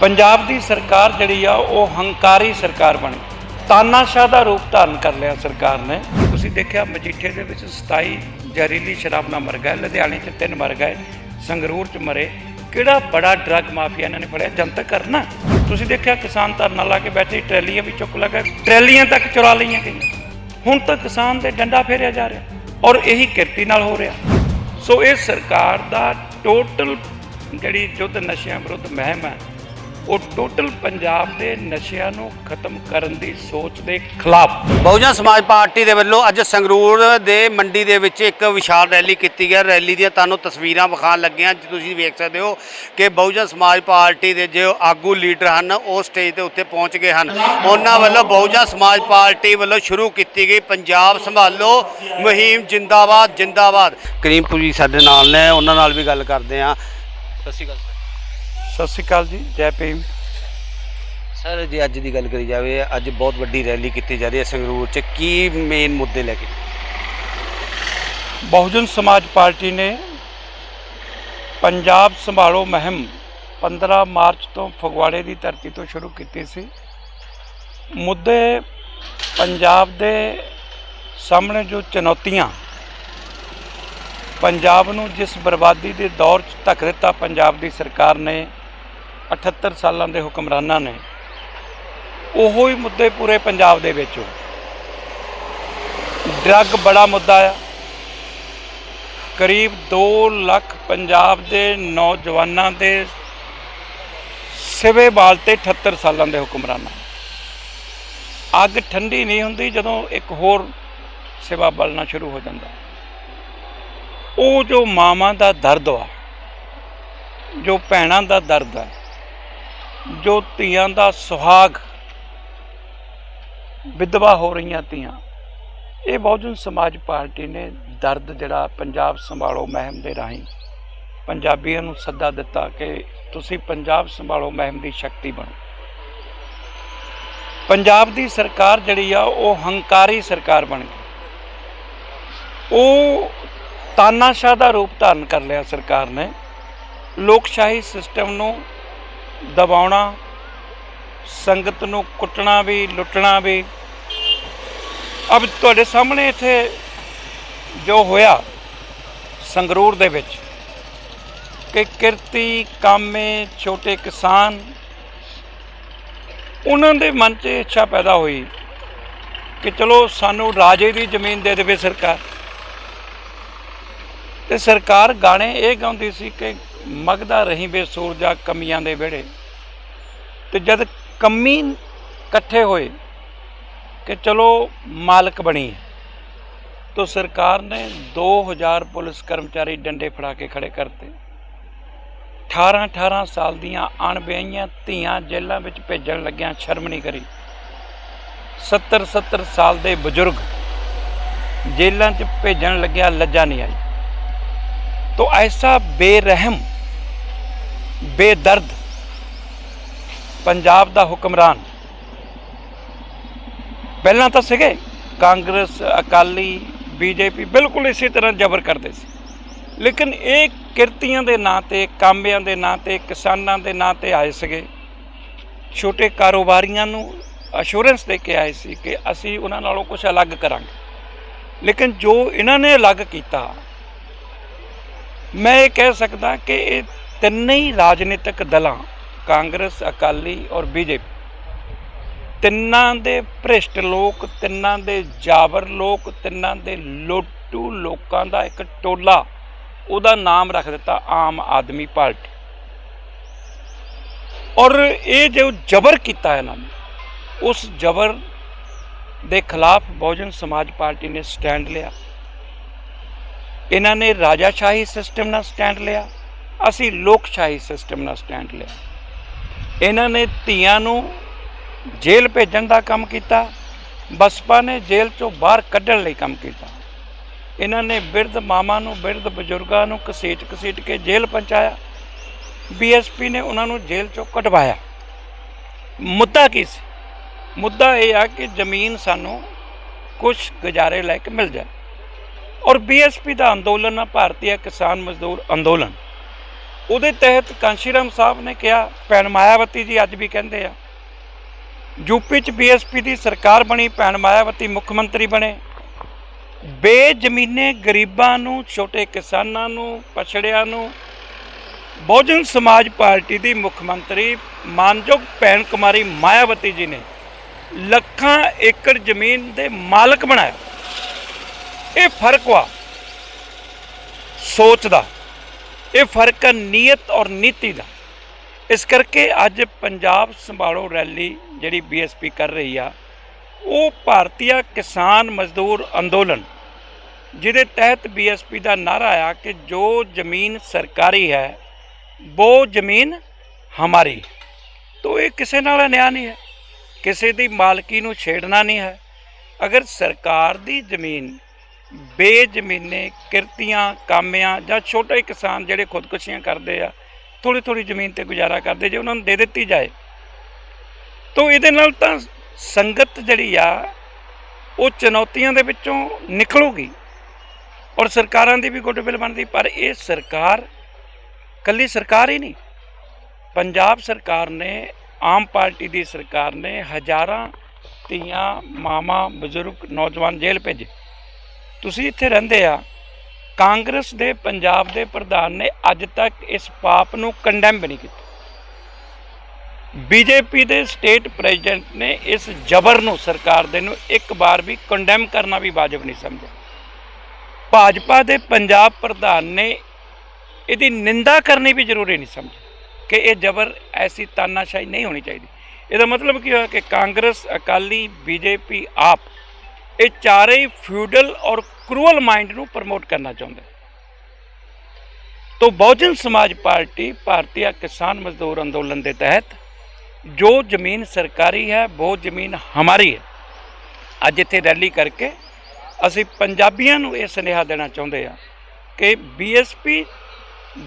ਪੰਜਾਬ ਦੀ ਸਰਕਾਰ ਜਿਹੜੀ ਆ, ਉਹ ਹੰਕਾਰੀ ਸਰਕਾਰ ਬਣੀ। ਤਾਨਾਸ਼ਾਹ ਦਾ ਰੂਪ ਧਾਰਨ ਕਰ ਲਿਆ ਸਰਕਾਰ ਨੇ। ਤੁਸੀਂ ਦੇਖਿਆ ਮਜੀਠੇ ਦੇ ਵਿੱਚ 27 ਜ਼ਹਿਰੀਲੀ ਸ਼ਰਾਬ ਨਾਲ ਮਰ ਗਏ। ਲੁਧਿਆਣੇ 'ਚ ਤਿੰਨ ਮਰ ਗਏ, ਸੰਗਰੂਰ 'ਚ ਮਰੇ। ਕਿਹੜਾ ਬੜਾ ਡਰੱਗ ਮਾਫੀਆ ਇਹਨਾਂ ਨੇ ਫੜਿਆ? ਜਨਤਕ ਕਰਨਾ ਤੁਸੀਂ ਦੇਖਿਆ ਕਿਸਾਨ ਧਰਨਾ ਲਾ ਕੇ ਬੈਠੇ, ਟਰੈਲੀਆਂ ਵੀ ਚੁੱਕ ਲਗਾ ਟਰੈਲੀਆਂ ਤੱਕ ਚੁਰਾ ਲਈਆਂ ਗਈਆਂ। ਹੁਣ ਤਾਂ ਕਿਸਾਨ ਦੇ ਡੰਡਾ ਫੇਰਿਆ ਜਾ ਰਿਹਾ ਔਰ ਇਹੀ ਕਿਰਤੀ ਨਾਲ ਹੋ ਰਿਹਾ। ਸੋ ਇਹ ਸਰਕਾਰ ਦਾ ਟੋਟਲ ਜਿਹੜੀ ਯੁੱਧ ਨਸ਼ਿਆਂ ਵਿਰੁੱਧ ਮਹਿਮ ਹੈ ਉਹ ਟੋਟਲ ਪੰਜਾਬ ਦੇ ਨਸ਼ਿਆਂ ਨੂੰ ਖਤਮ ਕਰਨ ਦੀ ਸੋਚ ਦੇ ਖਿਲਾਫ। ਬਹੁਜਨ ਸਮਾਜ ਪਾਰਟੀ ਦੇ ਵੱਲੋਂ ਅੱਜ ਸੰਗਰੂਰ ਦੇ ਮੰਡੀ ਦੇ ਵਿੱਚ ਇੱਕ ਵਿਸ਼ਾਲ ਰੈਲੀ ਕੀਤੀ ਗਈ। ਰੈਲੀ ਦੀਆਂ ਤੁਹਾਨੂੰ ਤਸਵੀਰਾਂ ਵਿਖਾਉਣ ਲੱਗੀਆਂ ਅੱਜ ਤੁਸੀਂ ਵੇਖ ਸਕਦੇ ਹੋ ਕਿ ਬਹੁਜਨ ਸਮਾਜ ਪਾਰਟੀ ਦੇ ਜੋ ਆਗੂ ਲੀਡਰ ਹਨ, ਉਹ ਸਟੇਜ ਦੇ ਉੱਤੇ ਪਹੁੰਚ ਗਏ ਹਨ। ਉਹਨਾਂ ਵੱਲੋਂ ਬਹੁਜਨ ਸਮਾਜ ਪਾਰਟੀ ਵੱਲੋਂ ਸ਼ੁਰੂ ਕੀਤੀ ਗਈ ਪੰਜਾਬ ਸੰਭਾਲੋ ਮੁਹਿੰਮ ਜਿੰਦਾਬਾਦ ਜਿੰਦਾਬਾਦ। ਕਰੀਮਪੁਰੀ ਸਾਡੇ ਨਾਲ ਨੇ, ਉਹਨਾਂ ਨਾਲ ਵੀ ਗੱਲ ਕਰਦੇ ਹਾਂ। ਸਤਿ ਸ਼੍ਰੀ ਅਕਾਲ ਸਤਿ ਸ਼੍ਰੀ ਅਕਾਲ ਜੀ ਜੈ ਭੀਮ। ਸਰ ਜੇ ਅੱਜ ਦੀ ਗੱਲ ਕਰੀ ਜਾਵੇ ਅੱਜ ਬਹੁਤ ਵੱਡੀ ਰੈਲੀ ਕੀਤੀ ਜਾ ਰਹੀ ਹੈ ਸੰਗਰੂਰ 'ਚ ਕੀ ਮੇਨ ਮੁੱਦੇ ਲੈ ਕੇ? ਬਹੁਜਨ ਸਮਾਜ ਪਾਰਟੀ ਨੇ ਪੰਜਾਬ ਸੰਭਾਲੋ ਮੁਹਿੰਮ 15 ਮਾਰਚ ਤੋਂ ਫਗਵਾੜੇ ਦੀ ਧਰਤੀ ਤੋਂ ਸ਼ੁਰੂ ਕੀਤੀ ਸੀ। ਮੁੱਦੇ ਪੰਜਾਬ ਦੇ ਸਾਹਮਣੇ ਜੋ ਚੁਣੌਤੀਆਂ ਪੰਜਾਬ ਨੂੰ ਜਿਸ ਬਰਬਾਦੀ ਦੇ ਦੌਰ 'ਚ ਧੱਕ ਦਿੱਤਾ ਪੰਜਾਬ ਦੀ ਸਰਕਾਰ ਨੇ 78 ਸਾਲਾਂ ਦੇ ਹੁਕਮਰਾਨਾਂ ਨੇ ਉਹੋ ਹੀ ਮੁੱਦੇ ਪੂਰੇ ਪੰਜਾਬ ਦੇ ਵਿੱਚ ਹੋ। ਡਰੱਗ ਬੜਾ ਮੁੱਦਾ ਆ। ਕਰੀਬ 2 ਲੱਖ ਪੰਜਾਬ ਦੇ ਨੌਜਵਾਨਾਂ ਦੇ ਸਿਵੇ ਬਾਲ ਤੇ 78 ਸਾਲਾਂ ਦੇ ਹੁਕਮਰਾਨਾਂ। ਅੱਗ ਠੰਡੀ ਨਹੀਂ ਹੁੰਦੀ ਜਦੋਂ ਇੱਕ ਹੋਰ ਸਿਵਾ ਬਲਣਾ ਸ਼ੁਰੂ ਹੋ ਜਾਂਦਾ। ਉਹ ਜੋ ਮਾਵਾਂ ਦਾ ਦਰਦ ਆ, ਜੋ ਭੈਣਾਂ ਦਾ ਦਰਦ ਆ ਜੋ ਧੀਆਂ ਦਾ ਸੁਹਾਗ ਵਿਧਵਾ ਹੋ ਰਹੀਆਂ ਧੀਆਂ, ਇਹ ਬਹੁਜਨ ਸਮਾਜ ਪਾਰਟੀ ਨੇ ਦਰਦ ਜਿਹੜਾ ਪੰਜਾਬ ਸੰਭਾਲੋ ਮਹਿਮ ਦੇ ਰਾਹੀਂ ਪੰਜਾਬੀਆਂ ਨੂੰ ਸੱਦਾ ਦਿੱਤਾ ਕਿ ਤੁਸੀਂ ਪੰਜਾਬ ਸੰਭਾਲੋ ਮਹਿਮ ਦੀ ਸ਼ਕਤੀ ਬਣੋ। ਪੰਜਾਬ ਦੀ ਸਰਕਾਰ ਜਿਹੜੀ ਆ, ਉਹ ਹੰਕਾਰੀ ਸਰਕਾਰ ਬਣ ਗਈ। ਉਹ ਤਾਨਾਸ਼ਾਹ ਦਾ ਰੂਪ ਧਾਰਨ ਕਰ ਲਿਆ ਸਰਕਾਰ ਨੇ। ਲੋਕਸ਼ਾਹੀ ਸਿਸਟਮ ਨੂੰ ਦਬਾਉਣਾ, ਸੰਗਤ ਨੂੰ ਕੁੱਟਣਾ ਵੀ, ਲੁੱਟਣਾ ਵੀ। ਅਬ ਤੁਹਾਡੇ ਸਾਹਮਣੇ ਇੱਥੇ ਜੋ ਹੋਇਆ ਸੰਗਰੂਰ ਦੇ ਵਿੱਚ ਕਿ ਕਿਰਤੀ ਕਾਮੇ ਛੋਟੇ ਕਿਸਾਨ, ਉਹਨਾਂ ਦੇ ਮਨ 'ਚ ਇੱਛਾ ਪੈਦਾ ਹੋਈ ਕਿ ਚਲੋ ਸਾਨੂੰ ਰਾਜੇ ਦੀ ਜ਼ਮੀਨ ਦੇ ਦੇਵੇ ਸਰਕਾਰ। ਤੇ ਸਰਕਾਰ ਗਾਣੇ ਇਹ ਗਾਉਂਦੀ ਸੀ ਕਿ ਮਗਦਾ ਰਹੀ ਬੇ ਸੂਰਜਾ ਕਮੀਆਂ ਦੇ ਵਿੜੇ ਤੇ ਜਦ ਕਮੀ ਇਕੱਠੇ ਹੋਏ ਕਿ ਚਲੋ ਮਾਲਕ ਬਣੀ ਤੋ ਸਰਕਾਰ ਨੇ 2000 ਪੁਲਿਸ ਕਰਮਚਾਰੀ ਡੰਡੇ ਫੜਾ ਕੇ ਖੜੇ ਕਰਤੇ। 18 18 ਸਾਲ ਦੀਆਂ ਅਣਬਿਆਹੀਆਂ ਧੀਆਂ ਜੇਲ੍ਹਾਂ ਵਿੱਚ ਭੇਜਣ ਲੱਗਿਆਂ ਸ਼ਰਮ ਨਹੀਂ ਕਰੀ। 70 70 ਸਾਲ ਦੇ ਬਜ਼ੁਰਗ ਜੇਲ੍ਹਾਂ 'ਚ ਭੇਜਣ ਲੱਗਿਆ ਲੱਜਾ ਨਹੀਂ ਆਈ। ਤੋ ਐਸਾ ਬੇਰਹਿਮ ਬੇਦਰਦ, ਪੰਜਾਬ ਦਾ ਹੁਕਮਰਾਨ। ਪਹਿਲਾਂ ਤਾਂ ਸੀਗੇ ਕਾਂਗਰਸ, ਅਕਾਲੀ, ਬੀਜੇਪੀ ਬਿਲਕੁਲ ਇਸੇ ਤਰ੍ਹਾਂ ਜ਼ਬਰ ਕਰਦੇ ਸੀ। ਲੇਕਿਨ ਇਹ ਕਿਰਤੀਆਂ ਦੇ ਨਾਂ ਤੇ, ਕਾਮਿਆਂ ਦੇ ਨਾਂ ਤੇ, ਕਿਸਾਨਾਂ ਦੇ ਨਾਂ ਤੇ ਆਏ ਸੀਗੇ। ਛੋਟੇ ਕਾਰੋਬਾਰੀਆਂ ਨੂੰ ਅਸ਼ੋਰੈਂਸ ਦੇ ਕੇ ਆਏ ਸੀ ਕਿ ਅਸੀਂ ਉਹਨਾਂ ਨਾਲੋਂ ਕੁਝ ਅਲੱਗ ਕਰਾਂਗੇ। ਲੇਕਿਨ ਜੋ ਇਹਨਾਂ ਨੇ ਅਲੱਗ ਕੀਤਾ, ਮੈਂ ਇਹ ਕਹਿ ਸਕਦਾ ਕਿ ਇਹ ਤਿੰਨੇ ਹੀ ਰਾਜਨੀਤਿਕ ਦਲਾਂ, ਕਾਂਗਰਸ, ਅਕਾਲੀ ਔਰ ਬੀਜੇਪੀ, ਤਿੰਨਾਂ ਦੇ ਭ੍ਰਿਸ਼ਟ ਲੋਕ, ਤਿੰਨਾਂ ਦੇ ਜਾਬਰ ਲੋਕ, ਤਿੰਨਾਂ ਦੇ ਲੋਟੂ ਲੋਕਾਂ ਦਾ ਇੱਕ ਟੋਲਾ, ਉਹਦਾ ਨਾਮ ਰੱਖ ਦਿੱਤਾ ਆਮ ਆਦਮੀ ਪਾਰਟੀ। ਔਰ ਇਹ ਜੋ ਜ਼ਬਰ ਕੀਤਾ ਇਹਨਾਂ ਨੇ, ਉਸ ਜ਼ਬਰ ਦੇ ਖਿਲਾਫ ਬਹੁਜਨ ਸਮਾਜ ਪਾਰਟੀ ਨੇ ਸਟੈਂਡ ਲਿਆ। ਇਹਨਾਂ ਨੇ ਰਾਜਾਸ਼ਾਹੀ ਸਿਸਟਮ ਨਾਲ ਸਟੈਂਡ ਲਿਆ। ਅਸੀਂ ਲੋਕਸ਼ਾਹੀ ਸਿਸਟਮ ਨਾਲ ਸਟੈਂਡ ਲਿਆ। ਇਹਨਾਂ ਨੇ ਧੀਆਂ ਨੂੰ ਜੇਲ੍ਹ ਭੇਜਣ ਦਾ ਕੰਮ ਕੀਤਾ, ਬਸਪਾ ਨੇ ਜੇਲ੍ਹ ਚੋਂ ਬਾਹਰ ਕੱਢਣ ਲਈ ਕੰਮ ਕੀਤਾ। ਇਹਨਾਂ ਨੇ ਬਿਰਧ ਮਾਮਾ ਨੂੰ, ਬਿਰਧ ਬਜ਼ੁਰਗਾਂ ਨੂੰ ਕਸੀਟ ਕਸੀਟ ਕੇ ਜੇਲ੍ਹ ਪਹੁੰਚਾਇਆ। ਬੀਐਸਪੀ ਨੇ ਉਹਨਾਂ ਨੂੰ ਜੇਲ੍ਹ ਚੋਂ ਕਢਵਾਇਆ। ਮੁੱਦਾ ਕੀ ਸੀ? ਮੁੱਦਾ ਇਹ ਆ ਕਿ ਜ਼ਮੀਨ ਸਾਨੂੰ ਕੁਝ ਗੁਜ਼ਾਰੇ ਲੈ ਕੇ ਮਿਲ ਜਾਏ। ਔਰ ਬੀਐਸਪੀ ਦਾ ਅੰਦੋਲਨ ਆ, ਭਾਰਤੀ ਕਿਸਾਨ ਮਜ਼ਦੂਰ ਅੰਦੋਲਨ। ਉਹਦੇ ਤਹਿਤ ਕਾਂਸ਼ੀਰਾਮ ਸਾਹਿਬ ਨੇ ਕਿਹਾ, ਭੈਣ ਮਾਇਆਵਤੀ ਜੀ ਅੱਜ ਵੀ ਕਹਿੰਦੇ ਆ ਯੂਪੀ ਚ ਬੀਐਸਪੀ ਦੀ ਸਰਕਾਰ ਬਣੀ, ਭੈਣ ਮਾਇਆਵਤੀ ਮੁੱਖ ਮੰਤਰੀ ਬਣੇ। ਬੇਜ਼ਮੀਨੇ ਗਰੀਬਾਂ ਨੂੰ, ਛੋਟੇ ਕਿਸਾਨਾਂ ਨੂੰ, ਪਛੜਿਆਂ ਨੂੰ, ਬਹੁਜਨ ਸਮਾਜ ਪਾਰਟੀ ਦੀ ਮੁੱਖ ਮੰਤਰੀ, ਮਾਨਯੋਗ ਭੈਣ ਕੁਮਾਰੀ ਮਾਇਆਵਤੀ ਜੀ ਨੇ ਲੱਖਾਂ ਏਕੜ ਜ਼ਮੀਨ ਦੇ ਮਾਲਕ ਬਣਾਇਆ। ਇਹ ਫ਼ਰਕ ਵਾ, ਸੋਚ ਦਾ। ਇਹ ਫ਼ਰਕ ਹੈ ਨੀਅਤ ਔਰ ਨੀਤੀ ਦਾ। ਇਸ ਕਰਕੇ ਅੱਜ ਪੰਜਾਬ ਸੰਭਾਲੋ ਰੈਲੀ ਜਿਹੜੀ ਬੀਐਸਪੀ ਕਰ ਰਹੀ ਆ, ਉਹ ਭਾਰਤੀ ਕਿਸਾਨ ਮਜ਼ਦੂਰ ਅੰਦੋਲਨ, ਜਿਹਦੇ ਤਹਿਤ ਬੀਐਸਪੀ ਦਾ ਨਾਰਾ ਆ ਕਿ ਜੋ ਜ਼ਮੀਨ ਸਰਕਾਰੀ ਹੈ ਉਹ ਜ਼ਮੀਨ ਹਮਾਰੀ। ਤੋ ਇਹ ਕਿਸੇ ਨਾਲ ਅਨਿਆ ਨਹੀਂ ਹੈ। ਕਿਸੇ ਦੀ ਮਾਲਕੀ ਨੂੰ ਛੇੜਨਾ ਨਹੀਂ ਹੈ। ਅਗਰ ਸਰਕਾਰ ਦੀ ਜ਼ਮੀਨ ਬੇਜ਼ਮੀਨੇ ਕਿਰਤੀਆਂ, ਕਾਮਿਆਂ ਜਾਂ ਛੋਟੇ ਕਿਸਾਨ ਜਿਹੜੇ ਖੁਦਕੁਸ਼ੀਆਂ ਕਰਦੇ ਆ ਥੋੜੀ ਥੋੜੀ ਜ਼ਮੀਨ ਤੇ ਗੁਜ਼ਾਰਾ ਕਰਦੇ, ਜੇ ਉਹਨਾਂ ਨੂੰ ਦੇ ਦਿੱਤੀ ਜਾਏ, ਤਾਂ ਇਹਦੇ ਨਾਲ ਤਾਂ ਸੰਗਤ ਜਿਹੜੀ ਆ, ਉਹ ਚੁਣੌਤੀਆਂ ਦੇ ਵਿੱਚੋਂ ਨਿਕਲੂਗੀ ਔਰ ਸਰਕਾਰਾਂ ਦੀ ਵੀ ਗੁੱਡਵਿਲ ਬਣਦੀ, ਪਰ ਇਹ ਸਰਕਾਰ, ਕੱਲੀ ਸਰਕਾਰ ਹੀ ਨਹੀਂ, ਪੰਜਾਬ ਸਰਕਾਰ ਨੇ, ਆਮ ਪਾਰਟੀ ਦੀ ਸਰਕਾਰ ਨੇ ਹਜ਼ਾਰਾਂ ਧੀਆਂ ਮਾਮਾ ਬਜ਼ੁਰਗ, ਨੌਜਵਾਨ ਜੇਲ੍ਹ ਭੇਜੇ। ਤੁਸੀਂ ਇੱਥੇ ਰਹਿੰਦੇ ਆ, ਕਾਂਗਰਸ ਦੇ, ਪੰਜਾਬ ਦੇ ਪ੍ਰਧਾਨ ਨੇ ਅੱਜ ਤੱਕ ਇਸ ਪਾਪ ਨੂੰ ਕੰਡੈਮ ਨਹੀਂ ਕੀਤਾ। ਬੀਜੇਪੀ ਦੇ ਸਟੇਟ ਪ੍ਰੈਜ਼ੀਡੈਂਟ ਨੇ ਇਸ ਜ਼ਬਰ ਨੂੰ ਸਰਕਾਰ ਦੇ ਨੂੰ ਇੱਕ ਵਾਰ ਵੀ ਕੰਡੈਮ ਕਰਨਾ ਵੀ ਵਾਜਬ ਨਹੀਂ ਸਮਝਿਆ। ਭਾਜਪਾ ਦੇ ਪੰਜਾਬ ਪ੍ਰਧਾਨ ਨੇ ਇਹਦੀ ਨਿੰਦਾ ਕਰਨੀ ਵੀ ਜ਼ਰੂਰੀ ਨਹੀਂ ਸਮਝੀ ਕਿ ਇਹ ਜ਼ਬਰ ਐਸੀ ਤਾਨਾਸ਼ਾਹੀ ਨਹੀਂ ਹੋਣੀ ਚਾਹੀਦੀ। ਇਹਦਾ ਮਤਲਬ ਕੀ ਹੋਇਆ ਕਿ ਕਾਂਗਰਸ, ਅਕਾਲੀ ਬੀਜੇਪੀ ਆਪ ਇਹ ਚਾਰੇ ਫਿਊਡਲ ਔਰ ਕਰੂਅਲ ਮਾਈਂਡ ਨੂੰ ਪ੍ਰਮੋਟ ਕਰਨਾ ਚਾਹੁੰਦੇ ਤੋ ਬਹੁਜਨ ਸਮਾਜ ਪਾਰਟੀ ਭਾਰਤੀ ਕਿਸਾਨ ਮਜ਼ਦੂਰ ਅੰਦੋਲਨ ਦੇ ਤਹਿਤ ਜੋ ਜ਼ਮੀਨ ਸਰਕਾਰੀ ਹੈ, ਉਹ ਜ਼ਮੀਨ ਹਮਾਰੀ ਹੈ। ਅੱਜ ਇੱਥੇ ਰੈਲੀ ਕਰਕੇ ਅਸੀਂ ਪੰਜਾਬੀਆਂ ਨੂੰ ਇਹ ਸੁਨੇਹਾ ਦੇਣਾ ਚਾਹੁੰਦੇ ਆ ਕਿ ਬੀਐਸਪੀ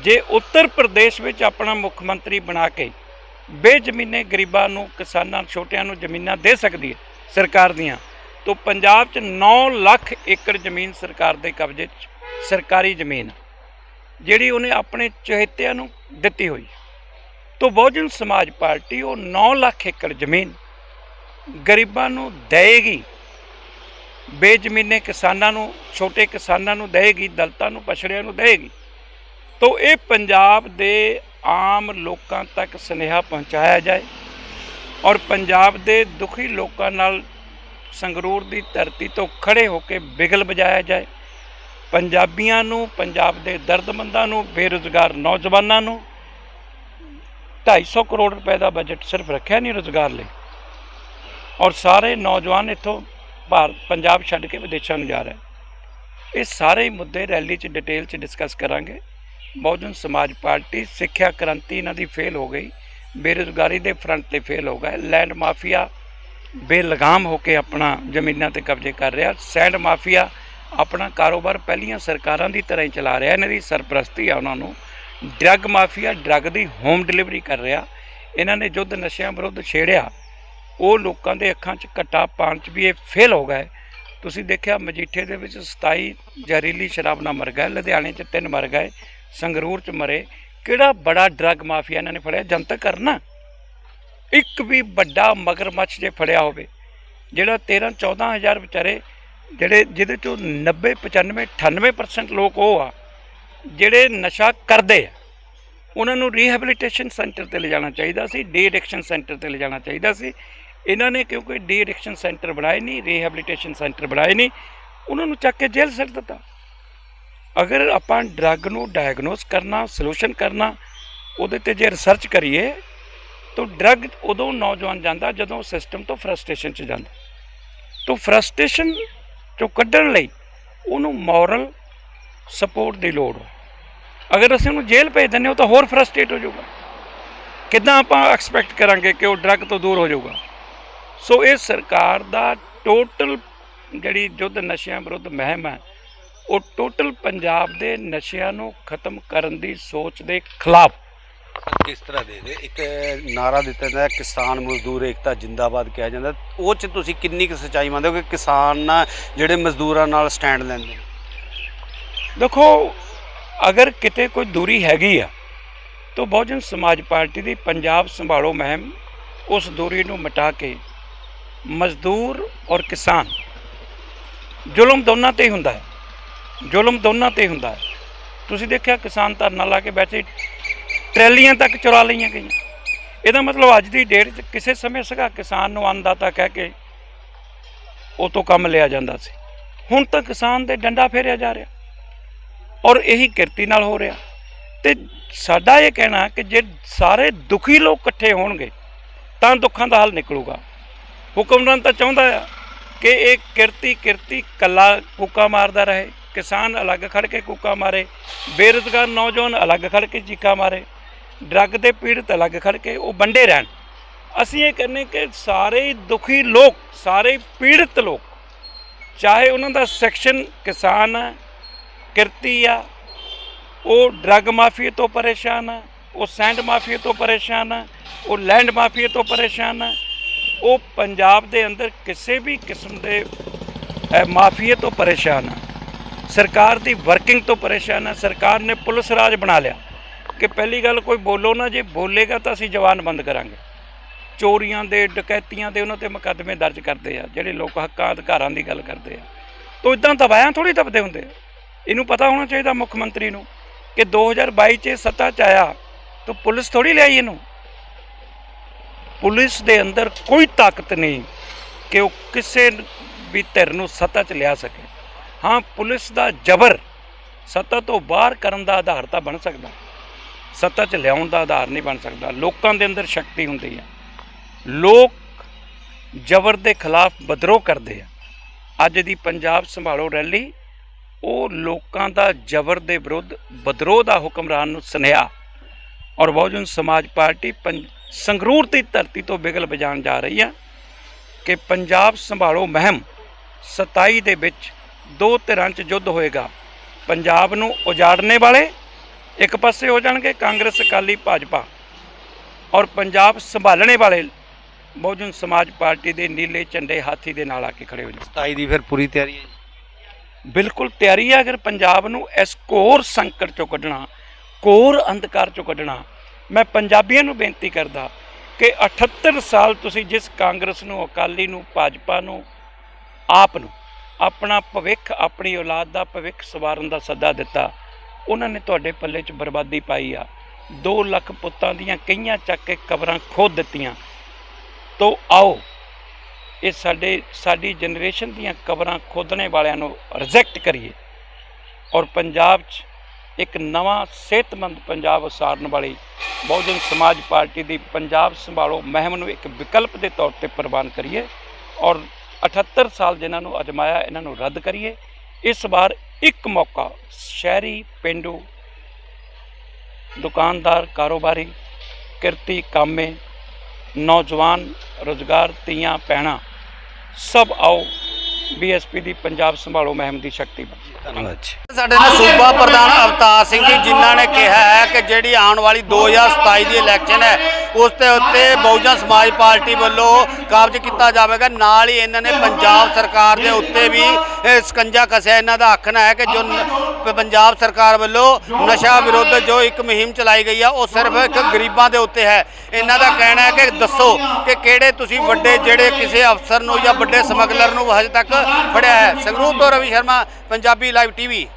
ਜੇ ਉੱਤਰ ਪ੍ਰਦੇਸ਼ ਵਿੱਚ ਆਪਣਾ ਮੁੱਖ ਮੰਤਰੀ ਬਣਾ ਕੇ ਬੇਜ਼ਮੀਨੇ ਗਰੀਬਾਂ ਨੂੰ, ਕਿਸਾਨਾਂ, ਛੋਟਿਆਂ ਨੂੰ ਜ਼ਮੀਨਾਂ ਦੇ ਸਕਦੀ ਹੈ ਸਰਕਾਰ ਦੀਆਂ ਤੋਂ ਪੰਜਾਬ 'ਚ 9 ਲੱਖ ਏਕੜ ਜ਼ਮੀਨ ਸਰਕਾਰ ਦੇ ਕਬਜ਼ੇ 'ਚ, ਸਰਕਾਰੀ ਜ਼ਮੀਨ। ਜਿਹੜੀ ਉਹਨੇ ਆਪਣੇ ਚਹੇਤਿਆਂ ਨੂੰ ਦਿੱਤੀ ਹੋਈ। ਤੋਂ ਬਹੁਜਨ ਸਮਾਜ ਪਾਰਟੀ ਉਹ 9 ਲੱਖ ਏਕੜ ਜ਼ਮੀਨ ਗਰੀਬਾਂ ਨੂੰ ਦੇਏਗੀ। ਬੇਜ਼ਮੀਨੇ ਕਿਸਾਨਾਂ ਨੂੰ, ਛੋਟੇ ਕਿਸਾਨਾਂ ਨੂੰ ਦੇਏਗੀ, ਦਲਤਾਂ ਨੂੰ, ਪਛੜਿਆਂ ਨੂੰ ਦੇਏਗੀ। ਤੋਂ ਇਹ ਪੰਜਾਬ ਦੇ ਆਮ ਲੋਕਾਂ ਤੱਕ ਸੁਨੇਹਾ ਪਹੁੰਚਾਇਆ ਜਾਏ ਔਰ ਪੰਜਾਬ ਦੇ ਦੁਖੀ ਲੋਕਾਂ ਨਾਲ ਸੰਗਰੂਰ ਦੀ ਧਰਤੀ ਤੋਂ ਖੜੇ ਹੋ ਕੇ ਬਿਗਲ ਵਜਾਇਆ ਜਾਏ। ਪੰਜਾਬੀਆਂ ਨੂੰ, ਪੰਜਾਬ ਦੇ ਦਰਦਮੰਦਾਂ ਨੂੰ, ਬੇਰੁਜ਼ਗਾਰ ਨੌਜਵਾਨਾਂ ਨੂੰ 250 ਕਰੋੜ ਰੁਪਏ ਦਾ ਬਜਟ ਸਿਰਫ ਰੱਖਿਆ ਨਹੀਂ ਰੁਜ਼ਗਾਰ ਲਈ। ਔਰ ਸਾਰੇ ਨੌਜਵਾਨ ਇੱਥੋਂ ਭਾਰਤ ਪੰਜਾਬ ਛੱਡ ਕੇ ਵਿਦੇਸ਼ਾਂ ਨੂੰ ਜਾ ਰਹੇ ਇਹ ਸਾਰੇ ਮੁੱਦੇ ਰੈਲੀ 'ਚ ਡਿਟੇਲ 'ਚ ਡਿਸਕਸ ਕਰਾਂਗੇ। ਬਹੁਜਨ ਸਮਾਜ ਪਾਰਟੀ, ਸਿੱਖਿਆ ਕ੍ਰਾਂਤੀ ਇਹਨਾਂ ਦੀ ਫੇਲ ਹੋ ਗਈ। ਬੇਰੁਜ਼ਗਾਰੀ ਦੇ ਫਰੰਟ ਤੇ ਫੇਲ ਹੋ ਗਏ। ਲੈਂਡ ਮਾਫੀਆ ਬੇਲਗਾਮ ਹੋ ਕੇ ਆਪਣਾ ਜ਼ਮੀਨਾਂ ਤੇ ਕਬਜ਼ੇ ਕਰ ਰਿਹਾ। ਸੈਂਡ ਮਾਫੀਆ ਆਪਣਾ ਕਾਰੋਬਾਰ ਪਹਿਲੀਆਂ ਸਰਕਾਰਾਂ ਦੀ ਤਰ੍ਹਾਂ ਹੀ ਚਲਾ ਰਿਹਾ। ਇਹਨਾਂ ਦੀ ਸਰਪ੍ਰਸਤੀ ਆ ਉਹਨਾਂ ਨੂੰ। ਡਰੱਗ ਮਾਫੀਆ, ਡਰੱਗ ਦੀ ਹੋਮ ਡਿਲੀਵਰੀ ਕਰ ਰਿਹਾ। ਇਹਨਾਂ ਨੇ ਯੁੱਧ ਨਸ਼ਿਆਂ ਵਿਰੁੱਧ ਛੇੜਿਆ। ਉਹ ਲੋਕਾਂ ਦੇ ਅੱਖਾਂ 'ਚ ਘੱਟਾ ਪਾਣ 'ਚ ਵੀ ਇਹ ਫੇਲ ਹੋ ਗਏ। ਤੁਸੀਂ ਦੇਖਿਆ ਮਜੀਠੇ ਦੇ ਵਿੱਚ 27 ਜ਼ਹਿਰੀਲੀ ਸ਼ਰਾਬ ਨਾਲ ਮਰ ਗਏ। ਲੁਧਿਆਣੇ 'ਚ ਤਿੰਨ ਮਰ ਗਏ। ਸੰਗਰੂਰ 'ਚ ਮਰੇ। ਕਿਹੜਾ ਬੜਾ ਡਰੱਗ ਮਾਫੀਆ ਇਹਨਾਂ ਨੇ ਫੜਿਆ? ਜਨਤਕ ਕਰਨਾ। ਇੱਕ ਵੀ ਵੱਡਾ ਮਗਰਮੱਛ ਜੇ ਫੜਿਆ ਹੋਵੇ, ਜਿਹੜਾ 13 14000 ਵਿਚਾਰੇ ਜਿਹੜੇ, ਜਿਹਦੇ ਚੋਂ 90 95 98% ਲੋਕ ਉਹ ਆ, ਜਿਹੜੇ ਨਸ਼ਾ ਕਰਦੇ ਆ, ਉਹਨਾਂ ਨੂੰ ਰੀਹੈਬਿਲਿਟੇਸ਼ਨ ਸੈਂਟਰ ਤੇ ਲਿਜਾਣਾ ਚਾਹੀਦਾ ਸੀ ਡੀ ਐਡਿਕਸ਼ਨ ਸੈਂਟਰ ਤੇ ਲਿਜਾਣਾ ਚਾਹੀਦਾ ਸੀ। ਇਹਨਾਂ ਨੇ ਕਿਉਂਕਿ ਡੀ ਐਡਿਕਸ਼ਨ ਸੈਂਟਰ ਬਣਾਏ ਨਹੀਂ ਰੀਹੈਬਿਲਿਟੇਸ਼ਨ ਸੈਂਟਰ ਬਣਾਏ ਨਹੀਂ, ਉਹਨਾਂ ਨੂੰ ਚੱਕ ਕੇ ਜੇਲ੍ਹ ਸੱਟ ਦਿੱਤਾ। ਅਗਰ ਆਪਾਂ ਡਰੱਗ ਨੂੰ ਡਾਇਗਨੋਸ ਕਰਨਾ ਸੋਲੂਸ਼ਨ ਕਰਨਾ, ਉਹਦੇ ਤੇ ਜੇ ਰਿਸਰਚ ਕਰੀਏ ਤਾਂ ਡਰੱਗ ਉਦੋਂ ਨੌਜਵਾਨ ਜਾਂਦਾ ਜਦੋਂ ਸਿਸਟਮ ਤੋਂ ਫਰਸਟ੍ਰੇਸ਼ਨ ਚ ਜਾਂਦਾ। ਤਾਂ ਫਰਸਟ੍ਰੇਸ਼ਨ ਚੋਂ ਕੱਢਣ ਲਈ ਉਹਨੂੰ ਮੋਰਲ ਸਪੋਰਟ ਦੀ ਲੋੜ ਹੈ। ਅਗਰ ਅਸੀਂ ਉਹਨੂੰ ਜੇਲ੍ਹ ਭੇਜ ਦਿੰਦੇ ਹਾਂ, ਉਹ ਤਾਂ ਹੋਰ ਫਰਸਟ੍ਰੇਟ ਹੋ ਜਾਊਗਾ। ਕਿੱਦਾਂ ਆਪਾਂ ਐਕਸਪੈਕਟ ਕਰਾਂਗੇ ਕਿ ਉਹ ਡਰੱਗ ਤੋਂ ਦੂਰ ਹੋ ਜਾਊਗਾ? ਸੋ ਇਹ ਸਰਕਾਰ ਦਾ ਟੋਟਲ ਜਿਹੜੀ ਯੁੱਧ ਨਸ਼ਿਆਂ ਵਿਰੁੱਧ ਮਹਿਮ ਹੈ, ਉਹ ਟੋਟਲ ਪੰਜਾਬ ਦੇ ਨਸ਼ਿਆਂ ਨੂੰ ਖਤਮ ਕਰਨ ਦੀ ਸੋਚ ਦੇ ਖਿਲਾਫ ਕਿਸ ਤਰ੍ਹਾਂ ਦੇ ਦੇ ਇੱਕ ਨਾਰਾ ਦਿੱਤਾ ਜਾਂਦਾ ਕਿਸਾਨ ਮਜ਼ਦੂਰ ਏਕਤਾ ਜਿੰਦਾਬਾਦ ਕਿਹਾ ਜਾਂਦਾ ਉਹ ਚ ਤੁਸੀਂ ਕਿੰਨੀ ਕੁ ਸੱਚਾਈ ਮੰਨਦੇ ਹੋ ਕਿ ਕਿਸਾਨ ਜਿਹੜੇ ਮਜ਼ਦੂਰਾਂ ਨਾਲ ਸਟੈਂਡ ਲੈਂਦੇ ਨੇ? ਦੇਖੋ, ਅਗਰ ਕਿਤੇ ਕੋਈ ਦੂਰੀ ਹੈਗੀ ਆ, ਤਾਂ ਬਹੁਜਨ ਸਮਾਜ ਪਾਰਟੀ ਦੀ ਪੰਜਾਬ ਸੰਭਾਲੋ ਮਹਿਮ ਉਸ ਦੂਰੀ ਨੂੰ ਮਿਟਾ ਕੇ ਮਜ਼ਦੂਰ ਔਰ ਕਿਸਾਨ ਜ਼ੁਲਮ ਦੋਨਾਂ ਤੇ ਹੀ ਹੁੰਦਾ ਹੈ। ਜ਼ੁਲਮ ਦੋਨਾਂ ਤੇ ਹੀ ਹੁੰਦਾ ਹੈ। ਤੁਸੀਂ ਦੇਖਿਆ ਕਿਸਾਨ ਧਰਨਾ ਲਾ ਕੇ ਬੈਠੇ ਟਰੈਲੀਆਂ ਤੱਕ ਚੁਰਾ ਲਈਆਂ ਗਈਆਂ। ਇਹਦਾ ਮਤਲਬ ਅੱਜ ਦੀ ਡੇਟ 'ਚ ਕਿਸੇ ਸਮੇਂ ਸਗਾ ਕਿਸਾਨ ਨੂੰ ਅੰਨਦਾਤਾ ਕਹਿ ਕੇ ਉਹ ਤੋਂ ਕੰਮ ਲਿਆ ਜਾਂਦਾ ਸੀ। ਹੁਣ ਤਾਂ ਕਿਸਾਨ ਦੇ ਡੰਡਾ ਫੇਰਿਆ ਜਾ ਰਿਹਾ ਔਰ ਇਹੀ ਕਿਰਤੀ ਨਾਲ ਹੋ ਰਿਹਾ। ਤੇ ਸਾਡਾ ਇਹ ਕਹਿਣਾ ਕਿ ਜੇ ਸਾਰੇ ਦੁਖੀ ਲੋਕ ਇਕੱਠੇ ਹੋਣਗੇ ਤਾਂ ਦੁੱਖਾਂ ਦਾ ਹੱਲ ਨਿਕਲੂਗਾ। ਹੁਕਮਰਾਨ ਤਾਂ ਚਾਹੁੰਦਾ ਆ ਕਿ ਇਹ ਕਿਰਤੀ ਕਿਰਤੀ ਕੱਲਾ ਕੂਕਾ ਮਾਰਦਾ ਰਹੇ, ਕਿਸਾਨ ਅਲੱਗ ਖੜ ਕੇ ਕੂਕਾ ਮਾਰੇ, ਬੇਰੁਜ਼ਗਾਰ ਨੌਜਵਾਨ ਅਲੱਗ ਖੜ ਕੇ ਚੀਕਾ ਮਾਰੇ। ਡਰੱਗ ਦੇ ਪੀੜਤ ਅਲੱਗ ਖੜ ਕੇ ਉਹ ਵੰਡੇ ਰਹਿਣ। ਅਸੀਂ ਇਹ ਕਹਿੰਦੇ ਕਿ ਸਾਰੇ ਦੁਖੀ ਲੋਕ ਸਾਰੇ ਪੀੜਤ ਲੋਕ ਚਾਹੇ ਉਹਨਾਂ ਦਾ ਸੈਕਸ਼ਨ ਕਿਸਾਨ ਹੈ ਕਿਰਤੀ ਆ ਉਹ ਡਰੱਗ ਮਾਫੀਆ ਤੋਂ ਪਰੇਸ਼ਾਨ ਆ ਉਹ ਸੈਂਡ ਮਾਫੀਆ ਤੋਂ ਪਰੇਸ਼ਾਨ ਆ ਉਹ ਲੈਂਡ ਮਾਫੀਆ ਤੋਂ ਪਰੇਸ਼ਾਨ ਆ ਉਹ ਪੰਜਾਬ ਦੇ ਅੰਦਰ ਕਿਸੇ ਵੀ ਕਿਸਮ ਦੇ ਅਹ, ਮਾਫੀਏ ਤੋਂ ਪਰੇਸ਼ਾਨ ਆ ਸਰਕਾਰ ਦੀ ਵਰਕਿੰਗ ਤੋਂ ਪਰੇਸ਼ਾਨ ਹੈ ਸਰਕਾਰ ਨੇ ਪੁਲਿਸ ਰਾਜ ਬਣਾ ਲਿਆ। ਕਿ ਪਹਿਲੀ ਗੱਲ ਕੋਈ ਬੋਲੋ ਨਾ, ਜੇ ਬੋਲੇਗਾ ਤਾਂ ਅਸੀਂ ਜਵਾਨ ਬੰਦ ਕਰਾਂਗੇ। ਚੋਰੀਆਂ ਦੇ, ਡਕੈਤੀਆਂ ਦੇ ਉਹਨਾਂ ਤੇ ਮੁਕੱਦਮੇ ਦਰਜ ਕਰਦੇ ਆ, ਜਿਹੜੇ ਲੋਕ ਹੱਕਾਂ ਅਧਿਕਾਰਾਂ ਦੀ ਗੱਲ ਕਰਦੇ ਆ। ਤੋ ਇਦਾਂ ਦਬਾਇਆ ਥੋੜੀ ਦਬਦੇ ਹੁੰਦੇ ਆ। ਇਹਨੂੰ ਪਤਾ ਹੋਣਾ ਚਾਹੀਦਾ ਮੁੱਖ ਮੰਤਰੀ ਨੂੰ ਕਿ 2022 ਚ ਇਹ ਸੱਤਾ ਚ ਆਇਆ ਤਾਂ ਪੁਲਿਸ ਥੋੜੀ ਲਿਆਈ ਇਹਨੂੰ। ਪੁਲਿਸ ਦੇ ਅੰਦਰ ਕੋਈ ਤਾਕਤ ਨਹੀਂ ਕਿ ਉਹ ਕਿਸੇ ਵੀ ਧਿਰ ਨੂੰ ਸੱਤਾ 'ਚ ਲਿਆ ਸਕੇ। ਹਾਂ, ਪੁਲਿਸ ਦਾ ਜ਼ਬਰ ਸੱਤਾ ਤੋਂ ਬਾਹਰ ਕਰਨ ਦਾ ਆਧਾਰ ਤਾਂ ਬਣ ਸਕਦਾ। ਸੱਤਾ 'ਚ ਲਿਆਉਣ ਦਾ ਆਧਾਰ ਨਹੀਂ ਬਣ ਸਕਦਾ। ਲੋਕਾਂ ਦੇ ਅੰਦਰ ਸ਼ਕਤੀ ਹੁੰਦੀ ਹੈ ਲੋਕ ਜ਼ਬਰ ਦੇ ਖਿਲਾਫ ਬਦਰੋਹ ਕਰਦੇ ਆ। ਅੱਜ ਦੀ ਪੰਜਾਬ ਸੰਭਾਲੋ ਰੈਲੀ, ਉਹ ਲੋਕਾਂ ਦਾ ਜ਼ਬਰ ਦੇ ਵਿਰੁੱਧ ਬਦਰੋਹ ਦਾ ਹੁਕਮਰਾਨ ਨੂੰ ਸੁਨੇਹਾ। ਔਰ ਬਹੁਜਨ ਸਮਾਜ ਪਾਰਟੀ ਪੰਜ- ਸੰਗਰੂਰ ਦੀ ਧਰਤੀ ਤੋਂ ਬਿਗਲ ਵਜਾਉਣ ਜਾ ਰਹੀ ਹੈ ਕਿ ਪੰਜਾਬ ਸੰਭਾਲੋ ਮਹਿਮ 27 ਦੇ ਵਿੱਚ ਦੋ ਧਿਰਾਂ 'ਚ ਯੁੱਧ ਹੋਏਗਾ। ਪੰਜਾਬ ਨੂੰ ਉਜਾੜਨੇ ਵਾਲੇ ਇੱਕ ਪਾਸੇ ਹੋ ਜਾਣਗੇ ਕਾਂਗਰਸ ਅਕਾਲੀ ਭਾਜਪਾ ਔਰ ਪੰਜਾਬ ਸੰਭਾਲਣੇ ਵਾਲੇ ਬਹੁਜਨ ਸਮਾਜ ਪਾਰਟੀ ਦੇ ਨੀਲੇ ਝੰਡੇ ਹਾਥੀ ਦੇ ਨਾਲ ਆ ਕੇ ਖੜੇ ਹੋ ਜਾਣ। 27 ਦੀ ਫਿਰ ਪੂਰੀ ਤਿਆਰੀ ਹੈ ਬਿਲਕੁਲ ਤਿਆਰੀ ਹੈ ਅਗਰ ਪੰਜਾਬ ਨੂੰ ਇਸ ਘੋਰ ਸੰਕਟ ਚੋਂ ਕੱਢਣਾ ਘੋਰ ਅੰਧਕਾਰ ਚੋਂ ਕੱਢਣਾ ਮੈਂ ਪੰਜਾਬੀਆਂ ਨੂੰ ਬੇਨਤੀ ਕਰਦਾ ਕਿ 78 ਸਾਲ ਤੁਸੀਂ ਜਿਸ ਕਾਂਗਰਸ ਨੂੰ ਅਕਾਲੀ ਨੂੰ ਭਾਜਪਾ ਨੂੰ ਆਪ ਨੂੰ ਆਪਣਾ ਭਵਿੱਖ ਆਪਣੀ ਔਲਾਦ ਦਾ ਭਵਿੱਖ ਸਵਾਰਨ ਦਾ ਸੱਦਾ ਦਿੱਤਾ ਉਹਨਾਂ ਨੇ ਤੁਹਾਡੇ ਪੱਲੇ 'ਚ ਬਰਬਾਦੀ ਪਾਈ ਆ। 2 ਲੱਖ ਪੁੱਤਾਂ ਦੀਆਂ ਕਈਆਂ ਚੱਕ ਕੇ ਕਬਰਾਂ ਖੋਦ ਦਿੱਤੀਆਂ। ਤੋਂ ਆਓ, ਇਹ ਸਾਡੇ, ਸਾਡੀ ਜਨਰੇਸ਼ਨ ਦੀਆਂ ਕਬਰਾਂ ਖੋਦਣੇ ਵਾਲਿਆਂ ਨੂੰ ਰਿਜੈਕਟ ਕਰੀਏ। ਔਰ ਪੰਜਾਬ 'ਚ ਇੱਕ ਨਵਾਂ ਸਿਹਤਮੰਦ ਪੰਜਾਬ ਉਸਾਰਨ ਵਾਲੀ ਬਹੁਜਨ ਸਮਾਜ ਪਾਰਟੀ ਦੀ ਪੰਜਾਬ ਸੰਭਾਲੋ ਮਹਿਮ ਨੂੰ ਇੱਕ ਵਿਕਲਪ ਦੇ ਤੌਰ ਤੇ ਪ੍ਰਵਾਨ ਕਰੀਏ। ਔਰ 78 ਸਾਲ ਜਿਨ੍ਹਾਂ ਨੂੰ ਅਜਮਾਇਆ, ਇਹਨਾਂ ਨੂੰ ਰੱਦ ਕਰੀਏ। ਇਸ ਵਾਰ ਇੱਕ ਮੌਕਾ ਸ਼ਹਿਰੀ ਪਿੰਡੂ ਦੁਕਾਨਦਾਰ ਕਾਰੋਬਾਰੀ ਕਿਰਤੀ ਕਾਮੇ ਨੌਜਵਾਨ ਰੁਜ਼ਗਾਰ ਤੀਆਂ ਪੈਣਾ ਸਭ ਆਓ ਬੀਐਸਪੀ ਦੀ ਪੰਜਾਬ ਸੰਭਾਲੋ ਮੁਹਿੰਮ ਦੀ ਸ਼ਕਤੀ ਧੰਨਵਾਦ। ਜੀ। ਸਾਡੇ ਨਾਲ ਸੂਬਾ ਪ੍ਰਧਾਨ ਅਵਤਾਰ ਸਿੰਘ ਜੀ, ਜਿਨ੍ਹਾਂ ਨੇ ਕਿਹਾ ਹੈ ਕਿ ਜਿਹੜੀ ਆਉਣ ਵਾਲੀ 2027 ਦੀ ਇਲੈਕਸ਼ਨ ਹੈ, ਉਸ ਦੇ ਉੱਤੇ ਬਹੁਜਨ ਸਮਾਜ ਪਾਰਟੀ ਵੱਲੋਂ ਕਾਬਜ਼ ਕੀਤਾ ਜਾਵੇਗਾ। ਨਾਲ ਹੀ ਇਹਨਾਂ ਨੇ ਪੰਜਾਬ ਸਰਕਾਰ ਦੇ ਉੱਤੇ ਵੀ ਸਕੰਜਾ ਕਸਿਆ। ਇਹਨਾਂ ਦਾ ਆਖਣਾ ਹੈ ਕਿ ਜੋ ਪੰਜਾਬ ਸਰਕਾਰ ਵੱਲੋਂ ਨਸ਼ਾ ਵਿਰੁੱਧ ਜੋ ਇੱਕ ਮੁਹਿੰਮ ਚਲਾਈ ਗਈ ਆ, ਉਹ ਸਿਰਫ ਇੱਕ ਗਰੀਬਾਂ ਦੇ ਉੱਤੇ ਹੈ। ਇਹਨਾਂ ਦਾ ਕਹਿਣਾ ਹੈ ਕਿ ਦੱਸੋ ਕਿ ਕਿਹੜੇ ਤੁਸੀਂ ਵੱਡੇ ਜਿਹੜੇ ਕਿਸੇ ਅਫਸਰ ਨੂੰ ਜਾਂ ਵੱਡੇ ਸਮਗਲਰ ਨੂੰ ਹਜੇ ਤੱਕ ਫੜਿਆ ਹੈ। ਸੰਗਰੂਰ ਤੋਂ ਰਵੀ ਸ਼ਰਮਾ ਪੰਜਾਬੀ ਲਾਈਵ ਟੀਵੀ।